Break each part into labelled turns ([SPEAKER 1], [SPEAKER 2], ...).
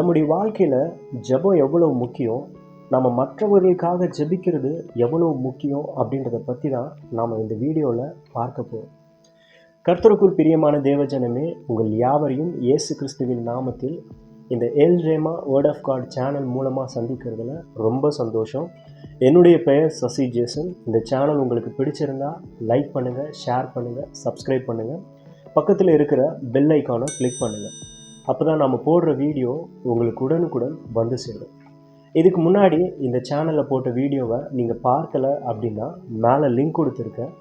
[SPEAKER 1] நம்முடைய வாழ்க்கையில் ஜெபம் எவ்வளவு முக்கியம்? நம்ம மற்றவர்களுக்காக ஜெபிக்கிறது எவ்வளவு முக்கியம் அப்படின்றத பற்றி தான் நாம் இந்த வீடியோவில் பார்க்க போகிறோம் கர்த்தருக்குள் பிரியமான தேவஜனமே உங்கள் யாவரையும் இயேசு கிறிஸ்துவின் நாமத்தில் இந்த El Rhema Word of God channel மூலமாக சந்திக்கிறதுல ரொம்ப சந்தோஷம். என்னுடைய பெயர் சசி ஜேசன். இந்த சேனல் உங்களுக்கு பிடிச்சிருந்தா லைக் பண்ணுங்கள் ஷேர் பண்ணுங்கள் சப்ஸ்கிரைப் பண்ணுங்கள் பக்கத்தில் இருக்கிற பெல் ஐக்கானை கிளிக் பண்ணுங்கள் அப்போ தான் நம்ம போடுற வீடியோ உங்களுக்கு உடனுக்குடன் வந்து சேரும். இதுக்கு முன்னாடி இந்த சேனலில் போட்ட வீடியோவை நீங்கள் பார்க்கலை அப்படின்னா மேலே லிங்க் கொடுத்துருக்கேன்.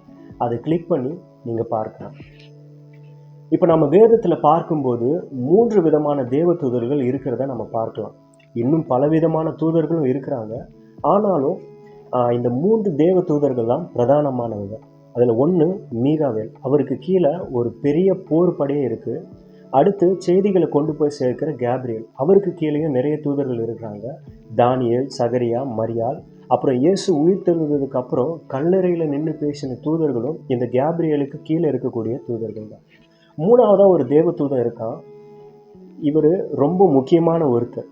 [SPEAKER 1] அதை கிளிக் பண்ணி நீங்கள் பார்க்கலாம். இப்போ நம்ம வேதத்தில் பார்க்கும்போது மூன்று விதமான தேவ தூதர்கள் இருக்கிறத நம்ம பார்க்கலாம். இன்னும் பலவிதமான தூதர்களும் இருக்கிறாங்க. ஆனாலும் இந்த மூன்று தேவ தூதர்கள் தான் பிரதானமானவங்க. அதில் ஒன்று மீகாவேல். அவருக்கு கீழே ஒரு பெரிய போர் படையே இருக்குது அடுத்து செய்திகளை கொண்டு போய் சேர்க்கிற கேப்ரியல். அவருக்கு கீழேயும் நிறைய தூதர்கள் இருக்கிறாங்க. தானியல் சகரியா மரியால் அப்புறம் இயேசு உயிர்த்தெழுந்ததுக்கு அப்புறம் கல்லறையில் நின்று பேசின தூதர்களும் இந்த கேப்ரியலுக்கு கீழே இருக்கக்கூடிய தூதர்கள் தான் மூணாவதாக ஒரு தேவ தூதன் இருக்கான். இவர் ரொம்ப முக்கியமான ஒருத்தர்.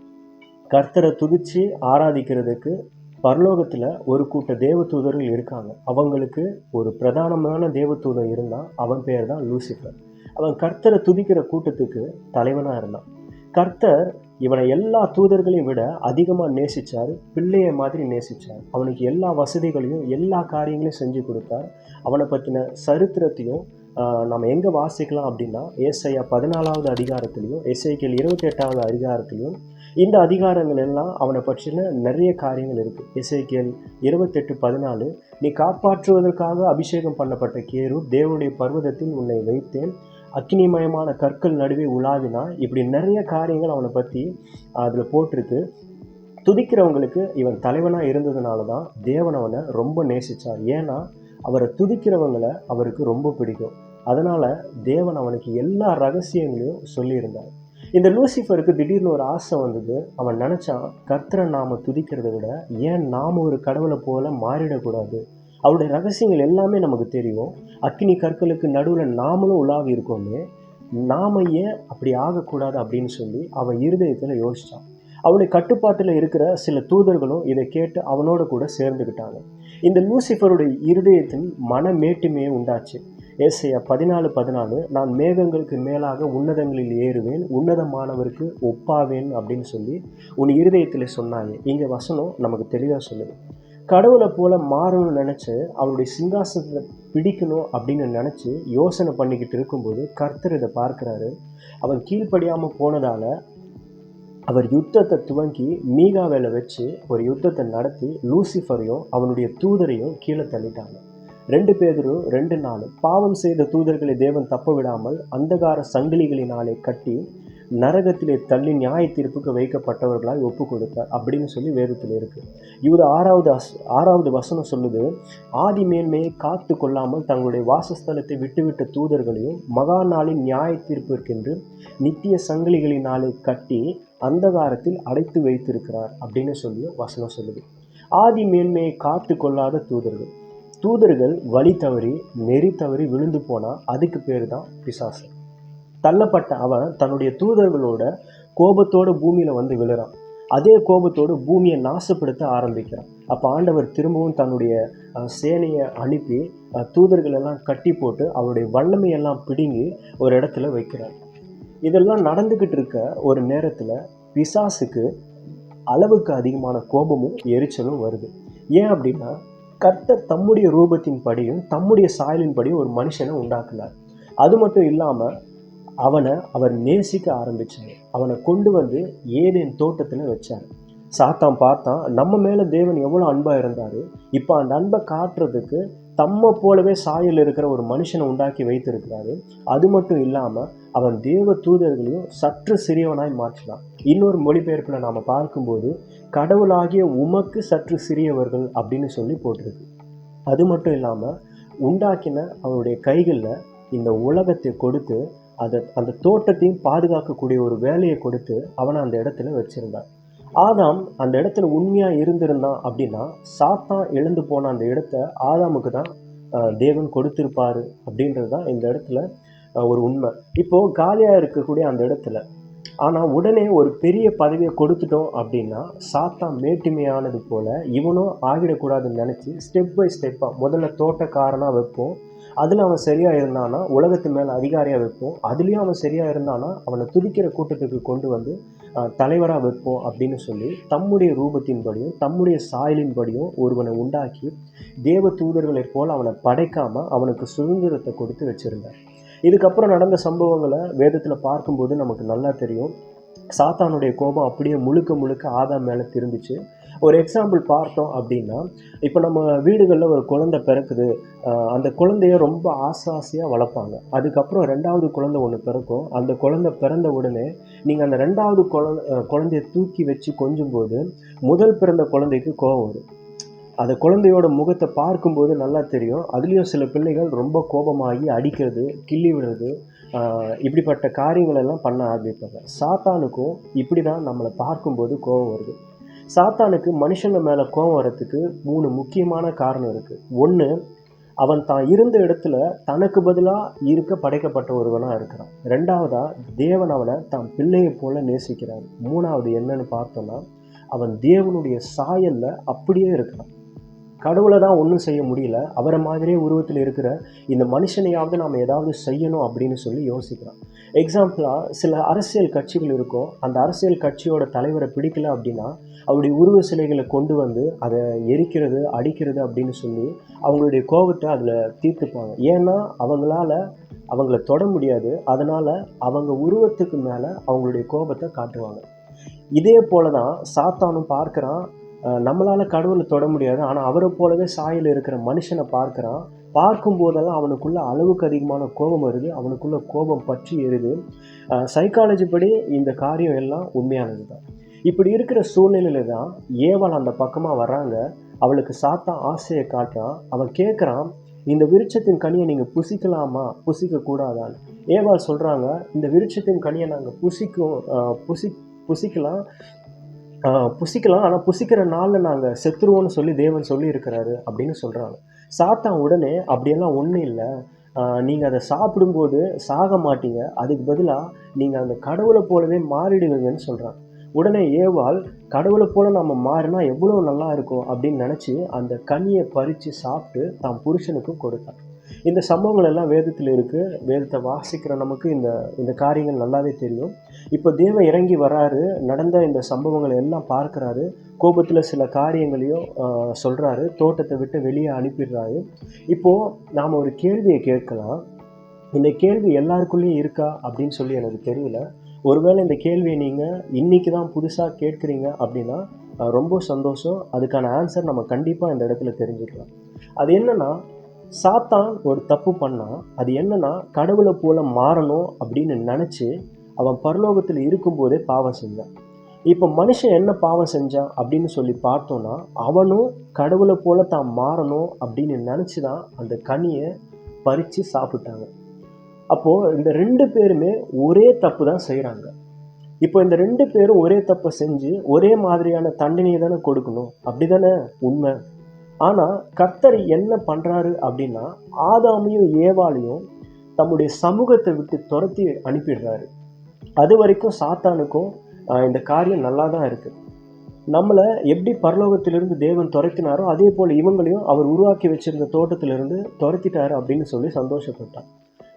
[SPEAKER 1] கர்த்தரை துதிச்சு ஆராதிக்கிறதுக்கு பரலோகத்தில் ஒரு கூட்ட தேவ தூதர்கள் இருக்காங்க. அவங்களுக்கு ஒரு பிரதானமான தேவ தூதன் இருந்தால் அவன் பேர் தான் லூசிஃபர். அவன் கர்த்தரை துதிக்கிற கூட்டத்துக்கு தலைவனாக இருந்தான். கர்த்தர் இவனை எல்லா தூதர்களையும் விட அதிகமாக நேசிச்சார் பிள்ளையை மாதிரி நேசிச்சார். அவனுக்கு எல்லா வசதிகளையும் எல்லா காரியங்களையும் செஞ்சு கொடுத்தார். அவனை பற்றின சரித்திரத்தையும் நம்ம எங்கே வாசிக்கலாம் அப்படின்னா ஏசையா பதினாலாவது அதிகாரத்திலையும் எஸ்ஐக்கியல் இருபத்தி எட்டாவது அதிகாரத்திலையும் இந்த அதிகாரங்கள் எல்லாம் அவனை பற்றின நிறைய காரியங்கள் இருக்குது எஸ்ஐக்கியல் இருபத்தெட்டு பதினாலு நீ காப்பாற்றுவதற்காக அபிஷேகம் பண்ணப்பட்ட கேரு தேவனுடைய பர்வதத்தில் உன்னை வைத்தேன். அக்னிமயமான கற்கள் நடுவே உலாவினா இப்படி நிறைய காரியங்கள் அவனை பற்றி அதில் போட்டிருக்கு. துதிக்கிறவங்களுக்கு இவன் தலைவனாக இருந்ததுனால தான் தேவன் அவனை ரொம்ப நேசிச்சார். ஏன்னா அவரை துதிக்கிறவங்களை அவருக்கு ரொம்ப பிடிக்கும். அதனால் தேவன் அவனுக்கு எல்லா ரகசியங்களையும் சொல்லியிருந்தார். இந்த லூசிஃபருக்கு திடீர்னு ஒரு ஆசை வந்தது. அவன் நினச்சான் கர்த்தரை நாம துதிக்கிறத விட ஏன் நாம் ஒரு கடவுளை போல மாறிடக்கூடாது? அவருடைய ரகசியங்கள் எல்லாமே நமக்கு தெரியும். அக்னி கற்களுக்கு நடுவில் நாமளும் உலாவி இருக்கோமே. நாம ஏன் அப்படி ஆகக்கூடாது அப்படின்னு சொல்லி அவன் இருதயத்தில் யோசித்தான் அவனுடைய கட்டுப்பாட்டில் இருக்கிற சில தூதர்களும் இதை கேட்டு அவனோட கூட சேர்ந்துக்கிட்டாங்க இந்த லூசிஃபருடைய இருதயத்தின் மனமேட்டுமையை உண்டாச்சு. ஏசையா பதினாலு பதினாலு நான் மேகங்களுக்கு மேலாக உன்னதங்களில் ஏறுவேன் உன்னதமானவருக்கு ஒப்பாவேன் அப்படின்னு சொல்லி உன் இருதயத்தில் சொன்னாங்க. இங்கே வசனம் நமக்கு தெளிவாக சொல்லுது. கடவுளை போல மாறணும்னு நினச்சி அவருடைய சிங்காசனத்தை பிடிக்கணும் அப்படின்னு நினச்சி யோசனை பண்ணிக்கிட்டு இருக்கும்போது கர்த்தர் இதை பார்க்குறாரு. அவன் கீழ்ப்படியாமல் போனதால் அவர் யுத்தத்தை துவங்கி மீகாவேல வச்சு ஒரு யுத்தத்தை நடத்தி லூசிஃபரையும் அவனுடைய தூதரையும் கீழே தள்ளிட்டாங்க. ரெண்டு பேரும் ரெண்டு நாள் பாவம் செய்த தூதர்களை தேவன் தப்ப விடாமல் அந்தகார சங்கிலிகளினாலே கட்டி நரகத்திலே தள்ளி நியாய தீர்ப்புக்கு வைக்கப்பட்டவர்களாய் ஒப்பு கொடுத்தார் அப்படின்னு சொல்லி வேதத்தில் இருக்கு. இவர் ஆறாவது அஸ் ஆறாவது வசனம் சொல்லுது ஆதி மேன்மையை காத்து கொள்ளாமல் தங்களுடைய வாசஸ்தலத்தை விட்டுவிட்ட தூதர்களையும் மகா நாளின் நியாய தீர்ப்பிற்கென்று நித்திய சங்கிலிகளினாலே கட்டி அந்தகாரத்தில் அடைத்து வைத்திருக்கிறார் அப்படின்னு சொல்லி வசனம் சொல்லுது. ஆதி மேன்மையை காத்து கொள்ளாத தூதர்கள். தூதர்கள் வழி தவறி நெறி தவறி விழுந்து போனால் அதுக்கு பேர் தான் பிசாசு. தள்ளப்பட்ட அவன் தன்னுடைய தூதர்களோட கோபத்தோட பூமியில் வந்து விழுறான். அதே கோபத்தோடு பூமியை நாசப்படுத்த ஆரம்பிக்கிறான். அப்போ ஆண்டவர் திரும்பவும் தன்னுடைய சேனையை அனுப்பி தூதர்களெல்லாம் கட்டி போட்டு அவருடைய வல்லமையெல்லாம் பிடுங்கி ஒரு இடத்துல வைக்கிறார். இதெல்லாம் நடந்துக்கிட்டு இருக்க ஒரு நேரத்தில் பிசாசுக்கு அளவுக்கு அதிகமான கோபமும் எரிச்சலும் வருது. ஏன் அப்படின்னா கர்த்தர் தம்முடைய ரூபத்தின் படியும் தம்முடைய சாயலின் படியும் ஒரு மனுஷனை உண்டாக்குனார். அது மட்டும் இல்லாமல் அவனை அவர் நேசிக்க ஆரம்பிச்சார். அவனை கொண்டு வந்து ஏதேன் தோட்டத்தில் வச்சார். சாத்தான் பார்த்தான் நம்ம மேலே தேவன் எவ்வளோ அன்பாக இருந்தார் இப்போ அந்த அன்பை காட்டுறதுக்கு தம்மை போலவே சாயல் இருக்கிற ஒரு மனுஷனை உண்டாக்கி வைத்திருக்கிறாரு. அது மட்டும் இல்லாமல் அவன் தேவ தூதர்களையும் சற்று சிறியவனாய் மாற்றினான். இன்னொரு மொழிபெயர்ப்பில் நாம் பார்க்கும்போது கடவுளாகிய உமக்கு சற்று சிறியவர்கள் அப்படின்னு சொல்லி போட்டிருக்கு. அது மட்டும் இல்லாமல் உண்டாக்கின அவருடைய கைகளில் இந்த உலகத்தை கொடுத்து அதை அந்த தோட்டத்தையும் பாதுகாக்கக்கூடிய ஒரு வேலையை கொடுத்து அவனை அந்த இடத்துல வச்சுருந்தான். ஆதாம் அந்த இடத்துல உண்மையாக இருந்திருந்தான் அப்படின்னா சாத்தான் எழுந்து போன அந்த இடத்த ஆதாமுக்கு தான் தேவன் கொடுத்திருப்பாரு அப்படின்றது தான் இந்த இடத்துல ஒரு உண்மை. இப்போது காலியாக இருக்கக்கூடிய அந்த இடத்துல ஆனால் உடனே ஒரு பெரிய பதவியை கொடுத்துட்டோம் அப்படின்னா சாத்தா மேட்டுமையானது போல் இவனும் ஆகிடக்கூடாதுன்னு நினச்சி ஸ்டெப் பை ஸ்டெப்பாக முதல்ல தோட்டக்காரனாக வைப்போம். அதில் அவன் சரியாக இருந்தானா உலகத்து மேலே அதிகாரியாக வைப்போம். அதுலேயும் அவன் சரியாக இருந்தானா அவனை துதிக்கிற கூட்டத்துக்கு கொண்டு வந்து தலைவராக வைப்போம் அப்படின்னு சொல்லி தம்முடைய ரூபத்தின்படியும் தம்முடைய சாயலின்படியும் ஒருவனை உண்டாக்கி தேவ தூதர்களைப் போல் அவனை படைக்காமல் அவனுக்கு சுதந்திரத்தை கொடுத்து வச்சுருந்தார். இதுக்கப்புறம் நடந்த சம்பவங்களை வேதத்தில் பார்க்கும்போது நமக்கு நல்லா தெரியும். சாத்தானுடைய கோபம் அப்படியே முழுக்க முழுக்க ஆதா மேலே திரும்பிச்சு. ஒரு எக்ஸாம்பிள் பார்த்தோம் அப்படின்னா இப்போ நம்ம வீடுகளில் ஒரு குழந்தை பிறக்குது. அந்த குழந்தைய ரொம்ப ஆசை ஆசையாக வளர்ப்பாங்க. அதுக்கப்புறம் ரெண்டாவது குழந்தை ஒன்று பிறக்கும். அந்த குழந்தை பிறந்த உடனே நீங்கள் அந்த ரெண்டாவது குழந்தை குழந்தைய தூக்கி வச்சு கொஞ்சும் போது முதல் பிறந்த குழந்தைக்கு கோபம் வரும். அந்த குழந்தையோட முகத்தை பார்க்கும்போது நல்லா தெரியும். அதுலேயும் சில பிள்ளைகள் ரொம்ப கோபமாகி அடிக்கிறது கிள்ளி விடுறது இப்படிப்பட்ட காரியங்களெல்லாம் பண்ண ஆரம்பிப்பாங்க. சாத்தானுக்கும் இப்படி தான் நம்மளை பார்க்கும்போது கோபம் வருது. சாத்தானுக்கு மனுஷங்க மேலே கோபம் வர்றதுக்கு மூணு முக்கியமான காரணம் இருக்குது ஒன்று அவன் தான் இருந்த இடத்துல தனக்கு பதிலாக இருக்க படைக்கப்பட்ட ஒருவனாக இருக்கிறான். ரெண்டாவதாக தேவன் அவனை தான் பிள்ளையை போல நேசிக்கிறான் மூணாவது என்னன்னு பார்த்தோன்னா அவன் தேவனுடைய சாயலில் அப்படியே இருக்கிறான். கடவுளை தான் ஒன்றும் செய்ய முடியல. அவரை மாதிரியே உருவத்தில் இருக்கிற இந்த மனுஷனையாவது நாம் ஏதாவது செய்யணும் அப்படின்னு சொல்லி யோசிக்கிறோம். எக்ஸாம்பிளாக சில அரசியல் கட்சிகள் இருக்கும். அந்த அரசியல் கட்சியோட தலைவரை பிடிக்கல அப்படின்னா அவருடைய உருவ சிலைகளை கொண்டு வந்து அதை எரிக்கிறது அடிக்கிறது அப்படின்னு சொல்லி அவங்களுடைய கோபத்தை அதில் தீர்த்துப்பாங்க. ஏன்னா அவங்களால அவங்கள தொட முடியாது. அதனால் அவங்க உருவத்துக்கு மேலே அவங்களுடைய கோபத்தை காட்டுவாங்க. இதே போல தான் சாத்தானும் பார்க்குறான். நம்மளால் கடவுளை தொட முடியாது. ஆனால் அவரை போலவே சாயில் இருக்கிற மனுஷனை பார்க்குறான். பார்க்கும் போதெல்லாம் அவனுக்குள்ள அளவுக்கு அதிகமான கோபம் வருது. அவனுக்குள்ள கோபம் பற்றி எருது சைக்காலஜி படி இந்த காரியம் எல்லாம் உண்மையானது தான் இப்படி இருக்கிற சூழ்நிலையில தான் ஏவல் அந்த பக்கமாக வர்றாங்க. அவளுக்கு சாத்தா ஆசையை காட்டுறான். அவன் கேட்குறான் இந்த விருட்சத்தின் கனியை நீங்கள் புசிக்கலாமா? புசிக்க கூடாதான்னு. ஏவாள் சொல்கிறாங்க இந்த விருட்சத்தின் கனியை நாங்கள் புசிக்கும் புசி புசிக்கலாம். புசிக்கலாம். ஆனால் புசிக்கிற நாளில் நாங்கள் செத்துருவோன்னு சொல்லி தேவன் சொல்லி இருக்கிறாரு அப்படின்னு சொல்கிறாங்க சாத்தான் உடனே அப்படியெல்லாம் ஒன்றும் இல்லை. நீங்கள் அதை சாப்பிடும்போது சாக மாட்டீங்க. அதுக்கு பதிலாக நீங்கள் அந்த கடவுளை போலவே மாறிடுவீங்கன்னு சொல்கிறாங்க உடனே ஏவாள் கடவுளை போல நம்ம மாறினா எவ்வளோ நல்லா இருக்கும்? அப்படின்னு நினச்சி அந்த கனியை பறித்து சாப்பிட்டு தான் புருஷனுக்கும் கொடுத்தான் இந்த சம்பவங்கள் எல்லாம் வேதத்தில் இருக்குது வேதத்தை வாசிக்கிற நமக்கு இந்த இந்த காரியங்கள் நல்லாவே தெரியும். இப்போ தேவ இறங்கி வராரு. நடந்த இந்த சம்பவங்களை எல்லாம் பார்க்குறாரு. கோபத்தில் சில காரியங்களையும் சொல்கிறாரு தோட்டத்தை விட்டு வெளியே அனுப்பிடுறாரு. இப்போது நாம் ஒரு கேள்வியை கேட்கலாம். இந்த கேள்வி எல்லாருக்குள்ளேயும் இருக்கா அப்படின்னு சொல்லி எனக்கு தெரியல. ஒருவேளை இந்த கேள்வியை நீங்கள் இன்றைக்கி தான் புதுசாக கேட்குறீங்க அப்படின்னா ரொம்ப சந்தோஷம். அதுக்கான ஆன்சர் நம்ம கண்டிப்பாக இந்த இடத்துல தெரிஞ்சுக்கலாம். அது என்னென்னா சாத்தான் ஒரு தப்பு பண்ணால் அது என்னன்னா கடவுளை போல மாறணும் அப்படின்னு நினச்சி அவன் பரலோகத்தில் இருக்கும்போதே பாவம் செஞ்சான். இப்போ மனுஷன் என்ன பாவம் செஞ்சான் அப்படின்னு சொல்லி பார்த்தோன்னா அவனும் கடவுளை போல தான் மாறணும் அப்படின்னு நினச்சி தான் அந்த கனியை பறித்து சாப்பிட்டாங்க. அப்போது இந்த ரெண்டு பேருமே ஒரே தப்பு தான் செய்கிறாங்க இப்போ இந்த ரெண்டு பேரும் ஒரே தப்பை செஞ்சு ஒரே மாதிரியான தண்டனையை தானே கொடுக்கணும்? அப்படி தானே உண்மை? ஆனால் கர்த்தர் என்ன பண்ணுறாரு அப்படின்னா ஆதாமையும் ஏவாளையும் தம்முடைய சமூகத்தை விட்டு துரத்தி அனுப்பிடுறாரு. அது வரைக்கும் சாத்தானுக்கும் இந்த காரியம் நல்லா தான் இருக்குது நம்மளை எப்படி பரலோகத்திலிருந்து தேவன் துரத்தினாரோ அதே போல் இவங்களையும் அவர் உருவாக்கி வச்சிருந்த தோட்டத்திலிருந்து துரத்திட்டாரு அப்படின்னு சொல்லி சந்தோஷப்பட்டான்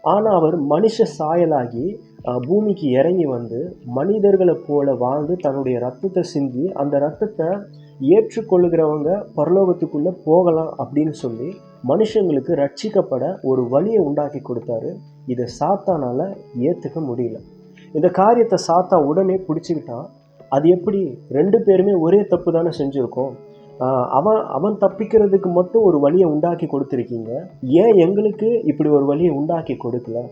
[SPEAKER 1] ஆனால் அவர் மனுஷ சாயலாகி பூமிக்கு இறங்கி வந்து மனிதர்களை போல வாழ்ந்து தன்னுடைய ரத்தத்தை சிந்தி அந்த ரத்தத்தை ஏற்றுக்கொள்ளுகிறவங்க பரலோகத்துக்குள்ளே போகலாம் அப்படின்னு சொல்லி மனுஷங்களுக்கு ரட்சிக்கப்பட ஒரு வழியை உண்டாக்கி கொடுத்தாரு. இதை சாத்தானால் ஏற்றுக்க முடியல. இந்த காரியத்தை சாத்தா உடனே பிடிச்சிக்கிட்டான். அது எப்படி? ரெண்டு பேருமே ஒரே தப்பு தானே செஞ்சுருக்கோம். அவன் அவன் தப்பிக்கிறதுக்கு மட்டும் ஒரு வழியை உண்டாக்கி கொடுத்துருக்கீங்க. ஏன் எங்களுக்கு இப்படி ஒரு வழியை உண்டாக்கி கொடுக்கல?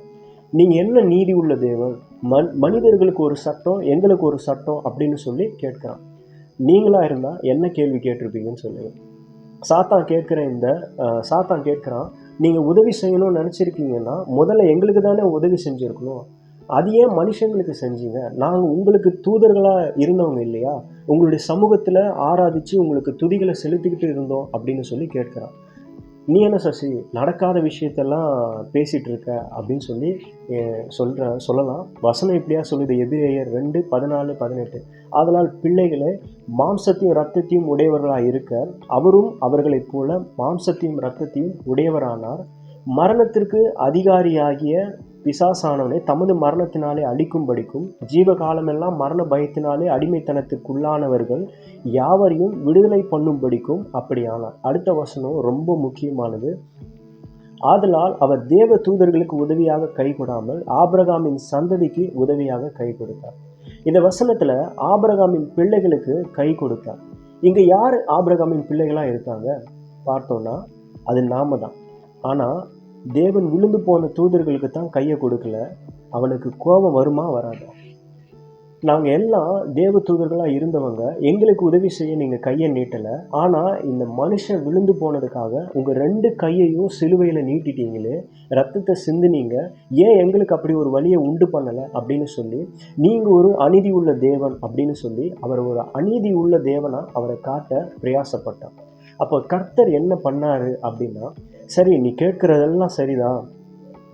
[SPEAKER 1] நீங்கள் என்ன நீதி உள்ள தேவன்? மன் மனிதர்களுக்கு ஒரு சட்டம் எங்களுக்கு ஒரு சட்டம் அப்படின்னு சொல்லி கேட்குறான். நீங்களாக இருந்தால் என்ன கேள்வி கேட்டிருப்பீங்கன்னு சொல்லுங்கள் சாத்தான் கேட்குற இந்த சாத்தான் கேட்குறான் நீங்கள் உதவி செய்யணும்னு நினச்சிருக்கீங்கன்னா முதல்ல எங்களுக்கு தானே உதவி செஞ்சுருக்கணும். அது ஏன் மனுஷங்களுக்கு செஞ்சீங்க? நாங்கள் உங்களுக்கு தூதர்களாக இருந்தவங்க இல்லையா? உங்களுடைய சமூகத்தில் ஆராதித்து உங்களுக்கு துதிகளை செலுத்திக்கிட்டு இருந்தோம் அப்படின்னு சொல்லி கேட்குறான். நீ என்ன சசி நடக்காத விஷயத்தெல்லாம் பேசிகிட்டு இருக்க அப்படின்னு சொல்லி சொல்கிற சொல்லலாம். வசனம் இப்படியா சொல்லுது? எதிரேயர் ரெண்டு பதினாலு பதினெட்டு. அதனால் பிள்ளைகளை மாம்சத்தையும் ரத்தத்தையும் உடையவர்களாக இருக்க அவரும் அவர்களைப் போல மாம்சத்தையும் ரத்தத்தையும் உடையவரானார். மரணத்திற்கு அதிகாரியாகிய பிசாசானவனை தமது மரணத்தினாலே அழிக்கும்படிக்கும் ஜீவகாலமெல்லாம் மரண பயத்தினாலே அடிமைத்தனத்துக்குள்ளானவர்கள் யாவரையும் விடுதலை பண்ணும்படிக்கும் அப்படியானார். அடுத்த வசனம் ரொம்ப முக்கியமானது. ஆதலால் அவர் தேவ தூதர்களுக்கு உதவியாக கை கொடாமல் ஆபிரகாமின் சந்ததிக்கு உதவியாக கை கொடுத்தார் இந்த வசனத்துல ஆபிரகாமின் பிள்ளைகளுக்கு கை கொடுத்தார். இங்க யார் ஆபிரகாமின் பிள்ளைகளா இருக்காங்க? பார்த்தோம்னா அது நாம தான் ஆனால் தேவன் விழுந்து போன தூதர்களுக்கு தான் கையை கொடுக்கல. அவனுக்கு கோபம் வருமா? வராது? நாங்கள் எல்லாம் தேவ தூதர்களாக இருந்தவங்க எங்களுக்கு உதவி செய்ய நீங்கள் கையை நீட்டலை. ஆனால் இந்த மனுஷன் விழுந்து போனதுக்காக உங்கள் ரெண்டு கையையும் சிலுவையில் நீட்டிட்டீங்களே ரத்தத்தை சிந்துனீங்க ஏன் எங்களுக்கு அப்படி ஒரு வழியை உண்டு பண்ணலை? அப்படின்னு சொல்லி நீங்கள் ஒரு அநீதி உள்ள தேவன் அப்படின்னு சொல்லி அவர் ஒரு அநீதி உள்ள தேவனாக அவரை காட்ட பிரயாசப்பட்டார். அப்போ கர்த்தர் என்ன பண்ணார் அப்படின்னா சரி நீ கேட்குறதெல்லாம் சரிதான்.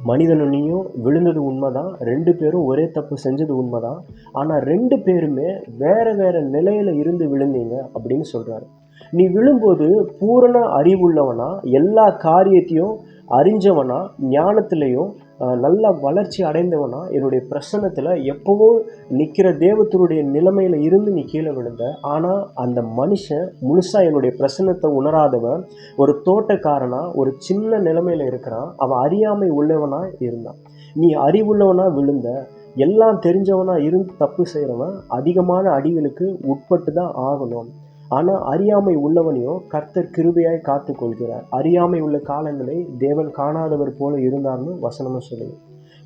[SPEAKER 1] மனிதனுன்னையும் விழுந்தது உண்மைதான். ரெண்டு பேரும் ஒரே தப்பு செஞ்சது உண்மைதான். ஆனால் ரெண்டு பேருமே வேற வேற நிலையில இருந்து விழுந்தீங்க அப்படின்னு சொல்றாரு. நீ விழும்போது பூரண அறிவுள்ளவனா எல்லா காரியத்தையும் அறிஞ்சவனா ஞானத்திலையும் நல்ல வளர்ச்சி அடைந்தவனா என்னுடைய பிரசன்னத்தில் எப்போவோ நிற்கிற தேவத்தருடைய நிலைமையில் இருந்து நீ கீழே விழுந்த. ஆனால் அந்த மனுஷன் முழுசாக என்னுடைய பிரசன்னத்தை உணராதவன் ஒரு தோட்டக்காரனாக ஒரு சின்ன நிலைமையில் இருக்கிறான். அவன் அறியாமை உள்ளவனாக இருந்தான். நீ அறிவுள்ளவனா விழுந்த எல்லாம் தெரிஞ்சவனாக இருந்து தப்பு செய்கிறவன் அதிகமான அடிகளுக்கு உட்பட்டு தான் ஆகணும். ஆனால் அறியாமை உள்ளவனையும் கர்த்தர் கிருபையாய் காத்து கொள்கிறார். அறியாமை உள்ள காலங்களை தேவன் காணாதவர் போல இருந்தார்னு வசனமும் சொல்லுது.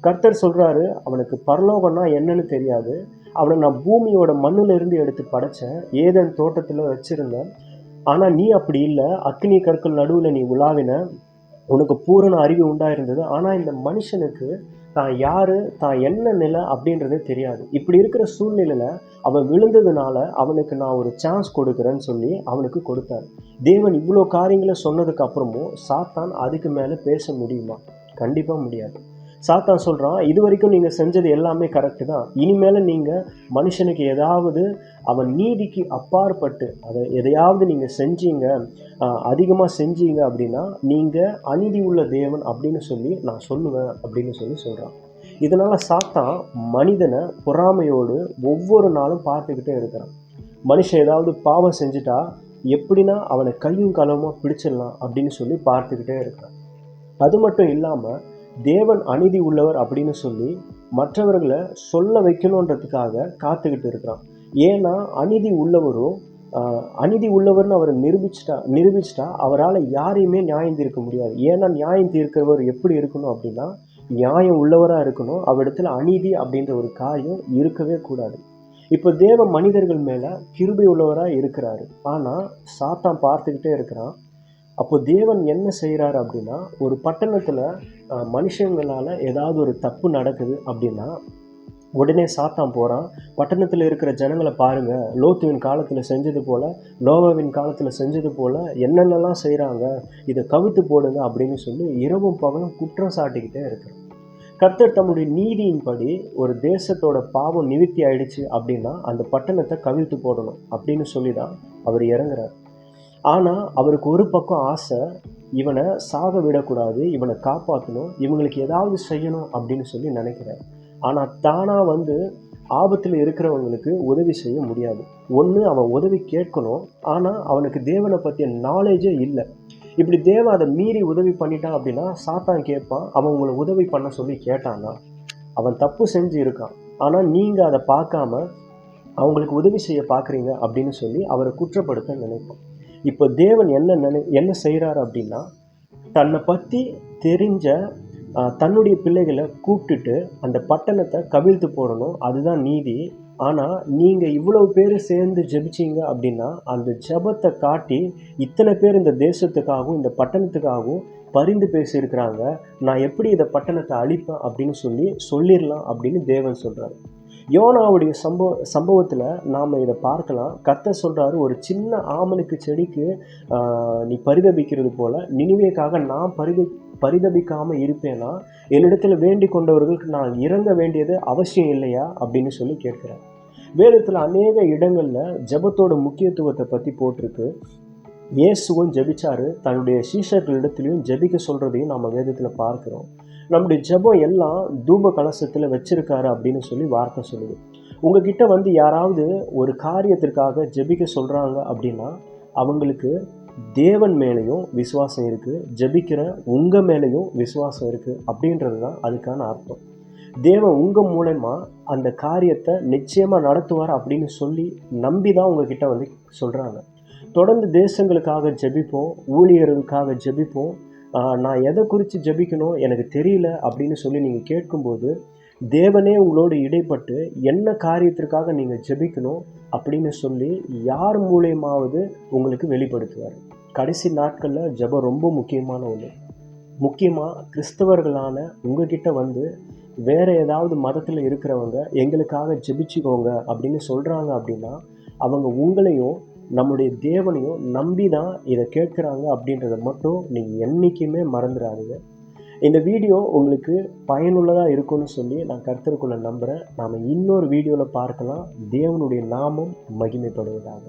[SPEAKER 1] கர்த்தர் சொல்கிறாரு அவனுக்கு பரலோகம்னா என்னன்னு தெரியாது. அவனை நான் பூமியோட மண்ணிலிருந்து எடுத்து படைச்சேன். ஏதன் தோட்டத்தில் வச்சுருந்தேன். ஆனால் நீ அப்படி இல்லை. அக்னி கற்கள் நடுவில் நீ உலாவின. உனக்கு பூரண அறிவு உண்டாயிருந்தது. ஆனால் இந்த மனுஷனுக்கு தான் யார் தான் என்ன நிலை அப்படின்றதே தெரியாது. இப்படி இருக்கிற சூழ்நிலையில் அவன் விழுந்ததுனால அவனுக்கு நான் ஒரு சான்ஸ் கொடுக்குறேன்னு சொல்லி அவனுக்கு கொடுத்தாரு. தேவன் இவ்வளோ காரியங்களை சொன்னதுக்கு அப்புறமும் சாத்தான் அதுக்கு மேலே பேச முடியுமா? கண்டிப்பாக முடியாது. சாத்தான் சொல்கிறான் இது வரைக்கும் நீங்கள் செஞ்சது எல்லாமே கரெக்டு தான். இனிமேல் நீங்கள் மனுஷனுக்கு ஏதாவது அவன் நீதிக்கு அப்பாற்பட்டு அதை எதையாவது நீங்கள் செஞ்சீங்க அதிகமாக செஞ்சீங்க அப்படின்னா நீங்கள் அநீதி உள்ள தேவன் அப்படின்னு சொல்லி நான் சொல்லுவேன் அப்படின்னு சொல்லி சொல்கிறான் இதனால் சாத்தான் மனிதனை பொறாமையோடு ஒவ்வொரு நாளும் பார்த்துக்கிட்டே இருக்கிறான். மனுஷன் ஏதாவது பாவம் செஞ்சுட்டா எப்படின்னா அவனை கையும் களமாக பிடிச்சிடலாம் அப்படின்னு சொல்லி பார்த்துக்கிட்டே இருக்கிறான். அது மட்டும் இல்லாமல் தேவன் அநீதி உள்ளவர் அப்படின்னு சொல்லி மற்றவர்களை சொல்ல வைக்கணுன்றதுக்காக காத்துக்கிட்டு இருக்கிறான். ஏன்னா அநீதி உள்ளவரும் அநீதி உள்ளவர்னு அவர் நிரூபிச்சிட்டா நிரூபிச்சிட்டா அவரால் யாரையுமே நியாயம் தீர்க்க முடியாது. ஏன்னா நியாயம் தீர்க்கிறவர் எப்படி இருக்கணும் அப்படின்னா நியாயம் உள்ளவராக இருக்கணும். அவரிடத்துல அநீதி அப்படின்ற ஒரு காரியம் இருக்கவே கூடாது. இப்போ தேவ மனிதர்கள் மேலே கிருபை உள்ளவராக இருக்கிறாரு. ஆனால் சாத்தான் பார்த்துக்கிட்டே இருக்கிறான். அப்போ தேவன் என்ன செய்கிறார் அப்படின்னா ஒரு பட்டணத்தில் மனுஷங்களால் ஏதாவது ஒரு தப்பு நடக்குது அப்படின்னா உடனே சாத்தான் போகிறான் பட்டணத்தில் இருக்கிற ஜனங்களை பாருங்கள் லோத்துவின் காலத்தில் செஞ்சது போல் நோவாவின் காலத்தில் செஞ்சது போல் என்னென்னலாம் செய்கிறாங்க இதை கவித்து போடுங்க அப்படின்னு சொல்லி இரவும் பகலும் குற்றம் சாட்டிக்கிட்டே இருக்கிறோம் கர்த்தர் தம்முடைய நீதியின்படி ஒரு தேசத்தோட பாவம் நிவர்த்தி ஆயிடுச்சு அப்படின்னா அந்த பட்டணத்தை கவிழ்த்து போடணும் அப்படின்னு சொல்லி தான் அவர் இறங்குறார். ஆனால் அவருக்கு ஒரு பக்கம் ஆசை இவனை சாக விடக்கூடாது இவனை காப்பாற்றணும் இவங்களுக்கு ஏதாவது செய்யணும் அப்படின்னு சொல்லி நினைக்கிறார். ஆனால் தானாக வந்து ஆபத்தில் இருக்கிறவங்களுக்கு உதவி செய்ய முடியாது. ஒன்று அவன் உதவி கேட்கணும் ஆனால் அவனுக்கு தேவனை பற்றிய நாலேஜே இல்லை. இப்படி தேவன் அதை மீறி உதவி பண்ணிட்டான் அப்படின்னா சாத்தான் கேட்பான் அவன் உங்களை உதவி பண்ண சொல்லி கேட்டான்னா அவன் தப்பு செஞ்சு இருக்கான். ஆனால் நீங்கள் அதை பார்க்காம அவங்களுக்கு உதவி செய்ய பார்க்குறீங்க அப்படின்னு சொல்லி அவரை குற்றப்படுத்த நினைப்பான் இப்போ தேவன் என்ன நினை என்ன செய்கிறார் அப்படின்னா தன்னை பற்றி தெரிஞ்ச தன்னுடைய பிள்ளைகளை கூப்பிட்டுட்டு அந்த பட்டணத்தை கவிழ்த்து போடணும். அதுதான் நீதி. ஆனால் நீங்கள் இவ்வளோ பேர் சேர்ந்து ஜெபிச்சிங்க அப்படின்னா அந்த ஜபத்தை காட்டி இத்தனை பேர் இந்த தேசத்துக்காகவும் இந்த பட்டணத்துக்காகவும் பரிந்து பேசியிருக்கிறாங்க. நான் எப்படி இதை பட்டணத்தை அழிப்பேன் அப்படின்னு சொல்லி சொல்லிடலாம் அப்படின்னு தேவன் சொல்கிறார் யோனாவுடைய சம்பவ சம்பவத்தில் நாம் இதை பார்க்கலாம். கர்த்தர் சொல்கிறாரு ஒரு சின்ன ஆமனுக்கு செடிக்கு நீ பரிதபிக்கிறது போல் நினைவேக்காக நான் பரித பரிதபிக்காமல் இருப்பேனா? என்னிடத்தில் வேண்டிக் கொண்டவர்களுக்கு நான் இறங்க வேண்டியது அவசியம் இல்லையா? அப்படின்னு சொல்லி கேட்குறேன் வேதத்தில் அநேக இடங்களில் ஜெபத்தோட முக்கியத்துவத்தை பற்றி போட்டிருக்கு. இயேசுவும் ஜபிச்சாரு. தன்னுடைய சீஷர்களிடத்துலையும் ஜெபிக்க சொல்கிறதையும் நம்ம வேதத்தில் பார்க்குறோம். நம்முடைய ஜெபம் எல்லாம் தூப கலசத்தில் வச்சிருக்காரு அப்படின்னு சொல்லி வார்த்தை சொல்லுது. உங்ககிட்ட வந்து யாராவது ஒரு காரியத்திற்காக ஜெபிக்க சொல்கிறாங்க அப்படின்னா அவங்களுக்கு தேவன் மேலேயும் விசுவாசம் இருக்குது ஜபிக்கிற உங்கள் மேலேயும் விசுவாசம் இருக்குது அப்படின்றது தான் அதுக்கான அர்த்தம். தேவன் உங்கள் மூலயமா அந்த காரியத்தை நிச்சயமாக நடத்துவார் அப்படின்னு சொல்லி நம்பி தான் உங்ககிட்ட வந்து சொல்கிறாங்க தொடர்ந்து தேசங்களுக்காக ஜெபிப்போம் ஊழியர்களுக்காக ஜெபிப்போம். நான் எதை குறித்து ஜெபிக்கணும் எனக்கு தெரியல அப்படின்னு சொல்லி நீங்கள் கேட்கும்போது தேவனே உங்களோடு இடைப்பட்டு என்ன காரியத்திற்காக நீங்கள் ஜெபிக்கணும் அப்படின்னு சொல்லி யார் மூலியமாவது உங்களுக்கு வெளிப்படுத்துவார். கடைசி நாட்களில் ஜெபம் ரொம்ப முக்கியமான ஒன்று முக்கியமாக கிறிஸ்தவர்களான உங்ககிட்ட வந்து வேறு ஏதாவது மதத்தில் இருக்கிறவங்க எங்களுக்காக ஜெபிச்சுக்கோங்க அப்படின்னு சொல்கிறாங்க அப்படின்னா அவங்க உங்களையும் நம்முடைய தேவனையும் நம்பி தான் இதை கேட்குறாங்க அப்படின்றத மட்டும் நீங்கள் என்றைக்குமே மறந்துடாதீங்க. இந்த வீடியோ உங்களுக்கு பயனுள்ளதாக இருக்கும்னு சொல்லி நான் கருத்தருக்குள்ளே நம்புகிறேன் நாம் இன்னொரு வீடியோவில் பார்க்கலாம். தேவனுடைய நாமம் மகிமைப்படுவதாக.